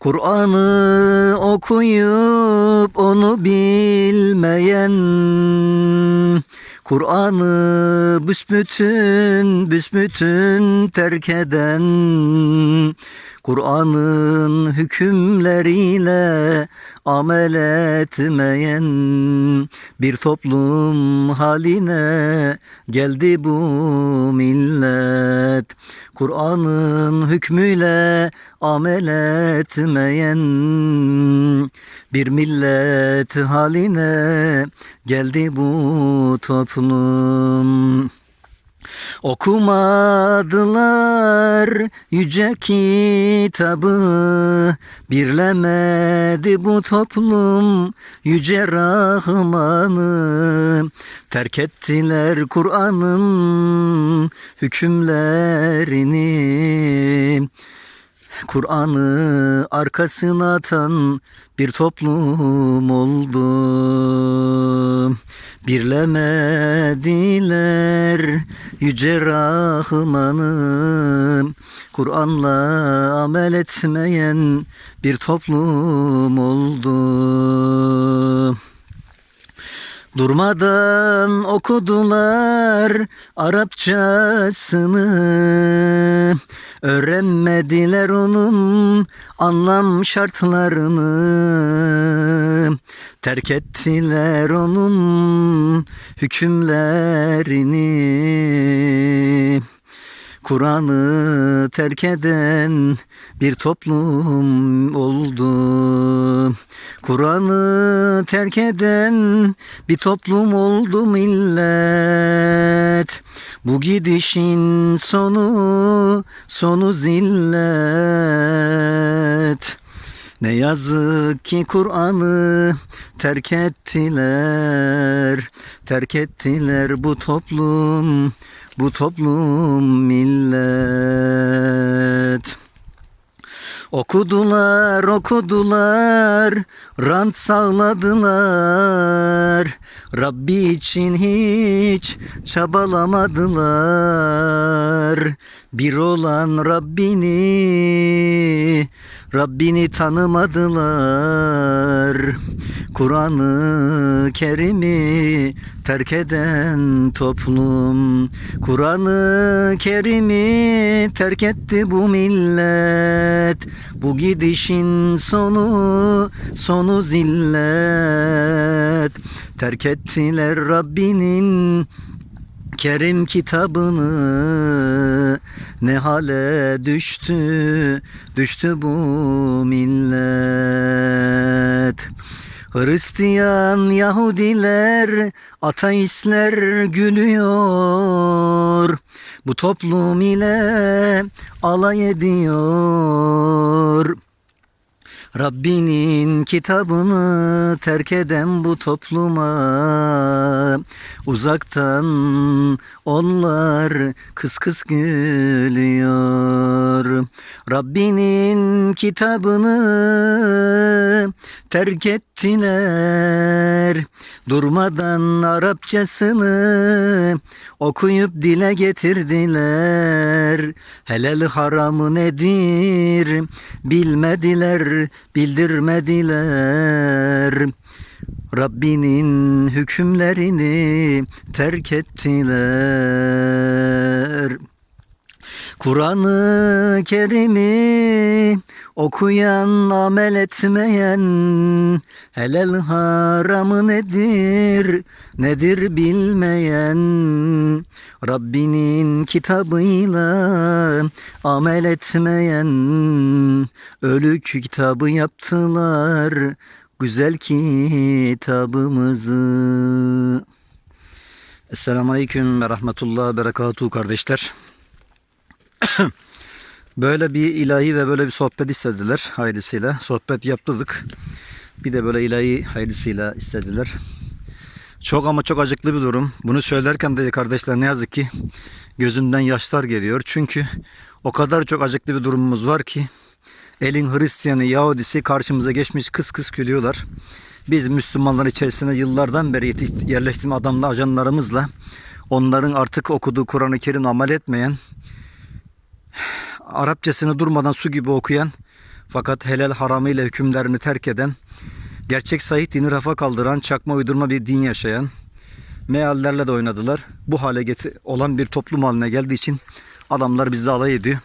Kur'an'ı okuyup onu bilmeyen Kur'an'ı büsbütün büsbütün terk eden Kur'an'ın hükümleriyle amel etmeyen bir toplum haline geldi bu millet. Kur'an'ın hükmüyle amel etmeyen bir millet haline geldi bu toplum. Okumadılar yüce kitabı Birlemedi bu toplum yüce Rahman'ı. Terk ettiler Kur'an'ın hükümlerini Kur'an'ı arkasına atan bir toplum oldu. Birlemediler yüce Rahman'ı Kur'an'la amel etmeyen bir toplum oldu. Durmadan okudular Arapçasını. Öğrenmediler onun anlam şartlarını. Terk ettiler onun hükümlerini. Kur'an'ı terk eden bir toplum oldu. Kur'an'ı terk eden bir toplum oldu millet. Bu gidişin sonu, sonu zillet. Ne yazık ki Kur'an'ı terk ettiler, terk ettiler bu toplum, bu toplum millet. Okudular, okudular, rant sağladılar. Rabbi için hiç çabalamadılar. Bir olan Rabbini, Rabbini tanımadılar. Kur'an-ı Kerim'i terk eden toplum Kur'an-ı Kerim'i terk etti bu millet Bu gidişin sonu sonu zillet Terk ettiler Rabbinin Kerim kitabını ne hale düştü? Düştü bu millet. Hristiyan Yahudiler ateistler gülüyor. Bu toplum ile alay ediyor Rabbinin kitabını terk eden bu topluma uzaktan onlar kıs kıs gülüyor. Rabbinin kitabını terk ettiler. Durmadan Arapçasını okuyup dile getirdiler. Helal haramı nedir bilmediler, bildirmediler. Rabbinin hükümlerini terk ettiler. Kur'an-ı Kerim'i okuyan, amel etmeyen helal haramı nedir, nedir bilmeyen Rabbinin kitabıyla amel etmeyen ölük kitabı yaptılar güzel kitabımızı. Esselamu Aleyküm ve Rahmetullah Berekatuhu kardeşler. böyle bir ilahi ve böyle bir sohbet istediler hayırlısıyla. Sohbet yaptırdık. Bir de böyle ilahi hayırlısıyla istediler. Çok ama çok acıklı bir durum. Bunu söylerken de kardeşler ne yazık ki gözümden yaşlar geliyor. Çünkü o kadar çok acıklı bir durumumuz var ki elin Hristiyanı, Yahudisi karşımıza geçmiş kıs kıs gülüyorlar. Biz Müslümanlar içerisinde yıllardan beri yerleştirme adamla ajanlarımızla onların artık okuduğu Kur'an-ı Kerim amel etmeyen Arapçasını durmadan su gibi okuyan Fakat helal haramıyla hükümlerini terk eden, gerçek sahih dini rafa kaldıran, çakma uydurma bir din yaşayan, meallerle de oynadılar. Bu hale geti- olan bir toplum haline geldiği için adamlar bizle alay ediyor.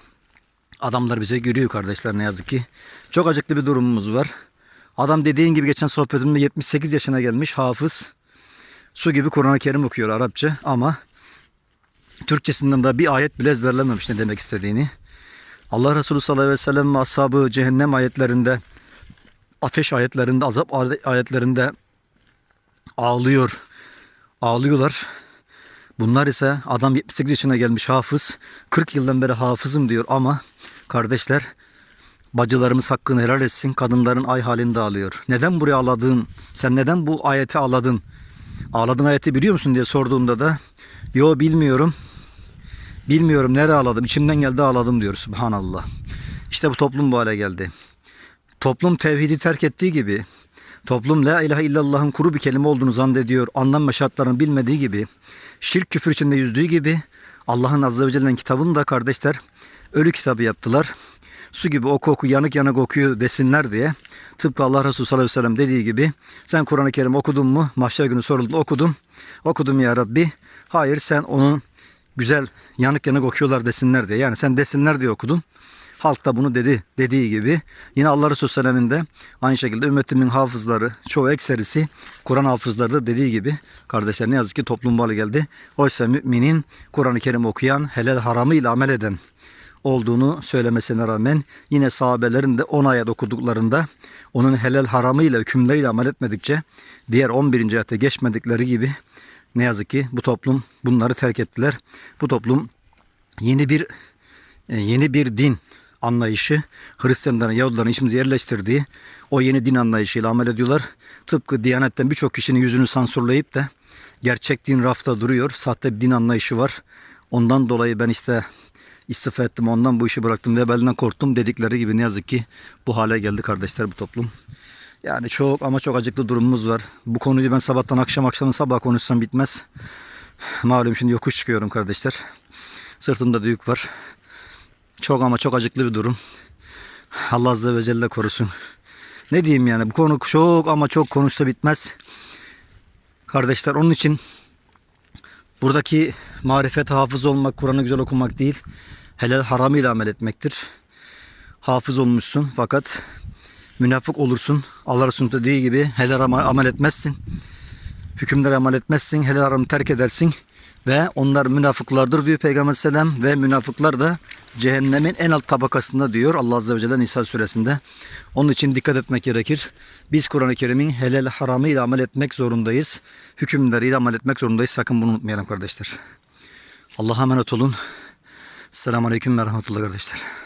Adamlar bize gülüyor kardeşler ne yazık ki. Çok acıklı bir durumumuz var. Adam dediğin gibi geçen sohbetimde 78 yaşına gelmiş hafız. Su gibi Kur'an-ı Kerim okuyor Arapça ama Türkçesinden de bir ayet bile ezberlememiş ne demek istediğini. Allah Resulü sallallahu aleyhi ve sellem ve ashabı cehennem ayetlerinde, ateş ayetlerinde, azap ayetlerinde ağlıyor. Ağlıyorlar. Bunlar ise adam 78 yaşına gelmiş hafız. 40 yıldan beri hafızım diyor ama kardeşler bacılarımız hakkını helal etsin. Kadınların ay halinde ağlıyor. Neden buraya ağladın? Sen neden bu ayeti ağladın? Ağladığın ayeti biliyor musun diye sorduğumda da yo bilmiyorum. Bilmiyorum nereye ağladım. İçimden geldi ağladım diyor. Subhanallah. İşte bu toplum bu hale geldi. Toplum tevhidi terk ettiği gibi toplum la ilahe illallah'ın kuru bir kelime olduğunu zannediyor. Anlam ve şartlarını bilmediği gibi şirk küfür içinde yüzdüğü gibi Allah'ın azze ve celle'nin kitabını da kardeşler ölü kitabı yaptılar. Su gibi oku oku yanık yanık okuyor desinler diye. Tıpkı Allah Resulü sallallahu aleyhi ve sellem dediği gibi sen Kur'an-ı Kerim okudun mu? Mahşer günü soruldu okudum. Okudum ya Rabbi. Hayır sen onu güzel yanık yanık okuyorlar desinler diye. Yani sen desinler diye okudun. Halk da bunu dedi dediği gibi. Yine Allah Resulü Sellem'in de aynı şekilde ümmetimin hafızları çoğu ekserisi Kur'an hafızları da dediği gibi kardeşler ne yazık ki toplum balı geldi. Oysa müminin Kur'an-ı Kerim okuyan helal haramıyla amel eden olduğunu söylemesine rağmen yine sahabelerin de 10 ayet okuduklarında onun helal haramıyla hükümleriyle amel etmedikçe diğer 11. ayete geçmedikleri gibi ne yazık ki bu toplum bunları terk ettiler. Bu toplum yeni bir e, yeni bir din anlayışı Hristiyanların, Yahudilerin içimize yerleştirdiği o yeni din anlayışıyla amel ediyorlar. Tıpkı Diyanet'ten birçok kişinin yüzünü sansürleyip de gerçek din rafta duruyor. Sahte bir din anlayışı var. Ondan dolayı ben işte istifa ettim ondan bu işi bıraktım ve belinden korktum dedikleri gibi ne yazık ki bu hale geldi kardeşler bu toplum. Yani çok ama çok acıklı durumumuz var. Bu konuyu ben sabahtan akşam akşamın sabah konuşsam bitmez. Malum şimdi yokuş çıkıyorum kardeşler. Sırtımda düğük var. Çok ama çok acıklı bir durum. Allah Azze ve Celle korusun. Ne diyeyim yani bu konu çok ama çok konuşsa bitmez. Kardeşler onun için buradaki marifet hafız olmak, Kur'an'ı güzel okumak değil, helal haramıyla amel etmektir. Hafız olmuşsun fakat münafık olursun. Allah Resulü dediği gibi helal amel etmezsin. Hükümlere amel etmezsin, helal haramı terk edersin. Ve onlar münafıklardır diyor Peygamber Sellem ve münafıklar da cehennemin en alt tabakasında diyor Allah Azze ve Celle Nisa suresinde. Onun için dikkat etmek gerekir. Biz Kur'an-ı Kerim'in helal haramıyla amel etmek zorundayız. Hükümleriyle amel etmek zorundayız. Sakın bunu unutmayalım kardeşler. Allah'a emanet olun. Selamun Aleyküm ve Rahmetullah kardeşler.